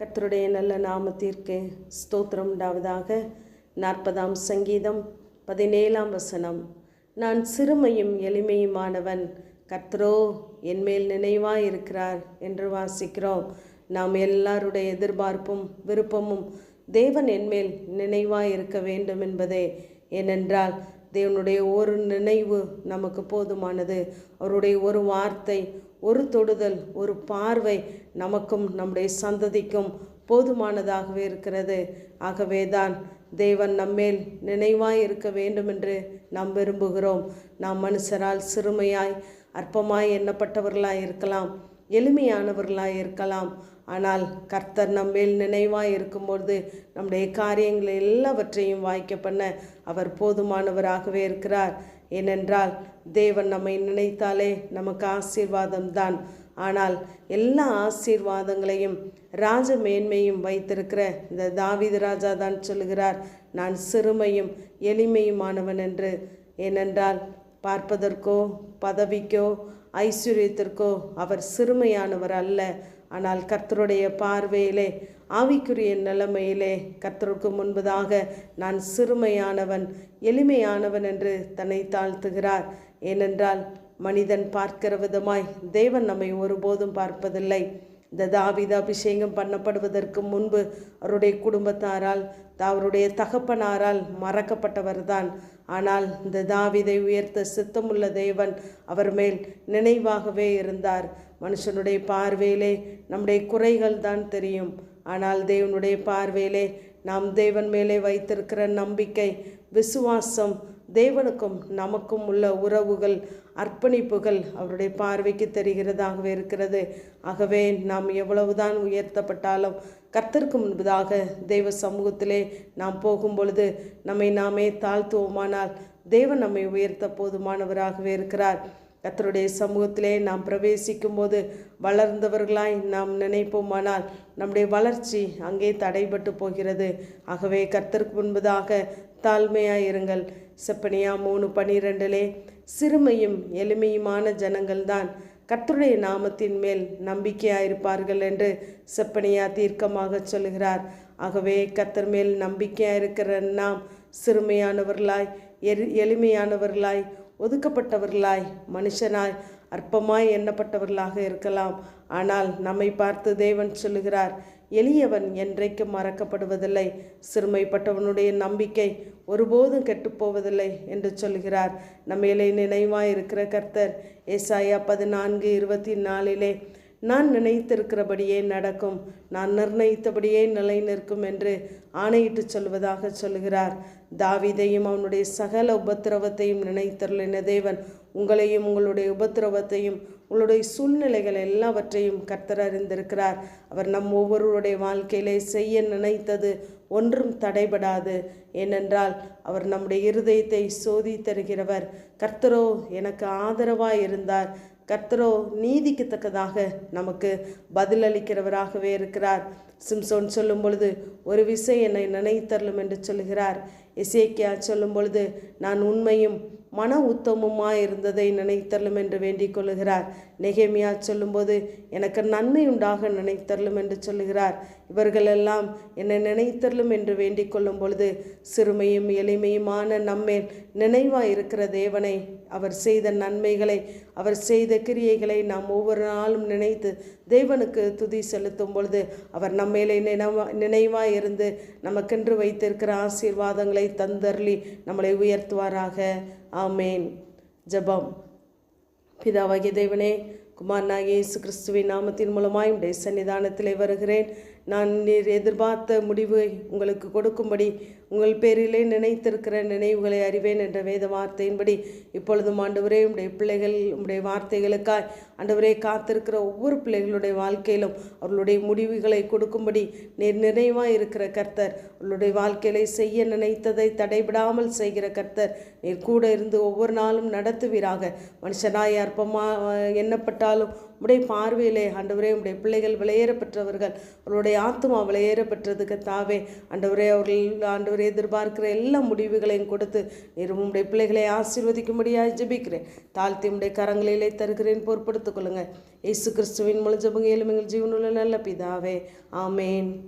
கர்த்தருடைய நல்ல நாமத்திற்கு ஸ்தோத்திரம் உண்டாவதாக. நாற்பதாம் சங்கீதம் பதினேழாம் வசனம். நான் சிறுமையும் எளிமையுமானவன். கர்த்தரோ என்மேல் நினைவாக இருக்கிறார் என்று வாசிக்கிறோம். நாம் எல்லாருடைய எதிர்பார்ப்பும் விருப்பமும் தேவன் என்மேல் நினைவாக இருக்க வேண்டும் என்பதே. ஏனென்றால் தேவனுடைய ஒரு நினைவு நமக்கு போதுமானது. அவருடைய ஒரு வார்த்தை ஒரு தொடுதல் ஒரு பார்வை நமக்கும் நம்முடைய சந்ததிக்கும் போதுமானதாகவே இருக்கிறது. ஆகவே தான் தேவன் நம்மேல் நினைவாய் இருக்க வேண்டும் என்று நாம் விரும்புகிறோம். நாம் மனுஷரால் சிறுமையாய் அற்பமாய் எண்ணப்பட்டவர்களாய் இருக்கலாம் எளிமையானவர்களாய் இருக்கலாம். ஆனால் கர்த்தர் நம்மேல் நினைவாய் இருக்கும்பொழுது நம்முடைய காரியங்கள் எல்லாவற்றையும் வாய்க்க பண்ண அவர் போதுமானவராகவே இருக்கிறார். ஏனென்றால் தேவன் நம்மை நினைத்தாலே நமக்கு ஆசீர்வாதம் தான் ஆனால் எல்லா ஆசீர்வாதங்களையும் ராஜ மேன்மையும் வைத்திருக்கிற இந்த தாவித ராஜா தான் சொல்லுகிறார் நான் சிறுமையும் எளிமையுமானவன் என்று. ஏனென்றால் பார்ப்பதற்கோ பதவிக்கோ ஐஸ்வர்யத்திற்கோ அவர் சிறுமையானவர் அல்ல. ஆனால் கர்த்தருடைய பார்வையிலே ஆவிக்குரிய நிலைமையிலே கர்த்தருக்கு முன்பதாக நான் சிறுமையானவன் எளிமையானவன் என்று தன்னை தாழ்த்துகிறார். ஏனென்றால் மனிதன் பார்க்கிற விதமாய் தேவன் நம்மை ஒருபோதும் பார்ப்பதில்லை. இந்த தாவித அபிஷேகம் பண்ணப்படுவதற்கு முன்பு அவருடைய குடும்பத்தாரால் அவருடைய தகப்பனாரால் மறக்கப்பட்டவர் தான் ஆனால் இந்த தாவிதை உயர்த்த சித்தமுள்ள தேவன் அவர் மேல் நினைவாகவே இருந்தார். மனுஷனுடைய பார்வையிலே நம்முடைய குறைகள் தான் தெரியும். ஆனால் தேவனுடைய பார்வையிலே நாம் தேவன் மேலே வைத்திருக்கிற நம்பிக்கை விசுவாசம் தேவனுக்கும் நமக்கும் உள்ள உறவுகள் அர்ப்பணிப்புகள் அவருடைய பார்வைக்கு தெரிகிறதாகவே இருக்கிறது. ஆகவே நாம் எவ்வளவுதான் உயர்த்தப்பட்டாலும் கர்த்தருக்கு முன்பதாக தெய்வ சமூகத்திலே நாம் போகும் பொழுது நம்மை நாமே தாழ்த்துவோமானால் தேவன் நம்மை உயர்த்த போதுமானவராகவே இருக்கிறார். கத்தருடைய சமூகத்திலே நாம் பிரவேசிக்கும் போது வளர்ந்தவர்களாய் நாம் நினைப்போமானால் நம்முடைய வளர்ச்சி அங்கே தடைபட்டு போகிறது. ஆகவே கர்த்தருக்கு முன்பதாக தாழ்மையாக இருங்கள். செப்பனியா மூணு பனிரெண்டிலே சிறுமையும் எளிமையுமான ஜனங்கள்தான் கர்த்தருடைய நாமத்தின் மேல் நம்பிக்கையாயிருப்பார்கள் என்று செப்பனியா தீர்க்கமாக சொல்கிறார் ஆகவே கர்த்தர் மேல் நம்பிக்கையாயிருக்கிற நாம் சிறுமையானவர்களாய் எரி எளிமையானவர்களாய் ஒதுக்கப்பட்டவர்களாய் மனுஷனாய் அற்பமாய் எண்ணப்பட்டவர்களாக இருக்கலாம். ஆனால் நம்மை பார்த்து தேவன் சொல்லுகிறார் எளியவன் என்றைக்கும் மறக்கப்படுவதில்லை. சிறுமைப்பட்டவனுடைய நம்பிக்கை ஒருபோதும் கெட்டுப்போவதில்லை என்று சொல்கிறார் நம்மையிலே நினைவாய் இருக்கிற கர்த்தர் ஏசாயா பதினான்கு இருபத்தி நாலிலே நான் நினைத்திருக்கிறபடியே நடக்கும். நான் நிர்ணயித்தபடியே நிலை நிற்கும் என்று ஆணையிட்டு சொல்வதாக சொல்கிறார் தாவிதையும் அவனுடைய சகல உபத்திரவத்தையும் நினைத்தருளின தேவன் உங்களையும் உங்களுடைய உபத்திரவத்தையும் உங்களுடைய சூழ்நிலைகள் எல்லாவற்றையும் கர்த்தர் அறிந்திருக்கிறார். அவர் நம் ஒவ்வொருவருடைய வாழ்க்கையிலே செய்ய நினைத்தது ஒன்றும் தடைபடாது. ஏனென்றால் அவர் நம்முடைய இருதயத்தை சோதி தருகிறவர் கர்த்தரோ எனக்கு ஆதரவாய் இருந்தார் கர்த்தரோ நீதிக்கு தக்கதாக நமக்கு பதிலளிக்கிறவராகவே இருக்கிறார். சிம்சோன் சொல்லும் பொழுது ஒரு விசை என்னை நினைத்தரலும் என்று சொல்கிறார் இசைக்கியா சொல்லும் பொழுது நான் உண்மையும் மன உத்தமமாக இருந்ததை நினைத்தரலும் என்று வேண்டிக் கொள்ளுகிறார். நெகேமியா சொல்லும்போது எனக்கு நன்மை உண்டாக நினைத்தரலும் என்று சொல்லுகிறார். இவர்களெல்லாம் என்னை நினைத்தரலும் என்று வேண்டிக் கொள்ளும் பொழுது சிறுமையும் எளிமையுமான நம்மேல் நினைவாக இருக்கிற தேவனை அவர் செய்த நன்மைகளை அவர் செய்த கிரியைகளை நாம் ஒவ்வொரு நாளும் நினைத்து தேவனுக்கு துதி செலுத்தும் பொழுது அவர் நம்மேலே நினைவா நினைவாக இருந்து நமக்கென்று வைத்திருக்கிற ஆசீர்வாதங்களை தந்தர்லி நம்மளை உயர்த்துவாராக. ஆமேன். ஜபம். பிதாவாகிய தேவனே குமாரனாகிய இயேசு கிறிஸ்துவின் நாமத்தின் மூலமாய் உடைய சன்னிதானத்திலே வருகிறேன். நான் நீர் எதிர்பார்த்த முடிவை உங்களுக்கு கொடுக்கும்படி உங்கள் பேரிலே நினைத்திருக்கிற நினைவுகளை அறிவேன் என்ற வேத வார்த்தையின்படி இப்பொழுதும் ஆண்டவரே உடைய பிள்ளைகள் உடைய வார்த்தைகளுக்காய் ஆண்டவரே காத்திருக்கிற ஒவ்வொரு பிள்ளைகளுடைய வாழ்க்கையிலும் அவர்களுடைய முடிவுகளை கொடுக்கும்படி நீர் நினைவாக இருக்கிற கர்த்தர். அவர்களுடைய வாழ்க்கையில செய்ய நினைத்ததை தடைபடாமல் செய்கிற கர்த்தர். நீர் கூட இருந்து ஒவ்வொரு நாளும் நடத்துவீராக. மனுஷனாய் அற்பமாக எண்ணப்பட்டாலும் உடைய பார்வையிலே ஆண்டவரே உடைய பிள்ளைகள் விளையேற பெற்றவர்கள் அவர்களுடைய ஆத்மா விளையேற பெற்றதுக்கு தாவே ஆண்டவரே அவர்கள் ஆண்டவரே எதிர்பார்க்கிற எல்லா முடிவுகளையும் கொடுத்து நீர் உம்முடைய பிள்ளைகளை ஆசீர்வதிக்கும்படியாக ஜெபிக்கிறேன். தாழ்த்தி உடைய கரங்களிலே தருகிறேன். பொறுப்படுத்திக் கொள்ளுங்க இயேசு கிறிஸ்துவின் மூலம் ஜபங்க எலுமைகள் ஜீவனுள்ள நல்ல பிதாவே. ஆமேன்.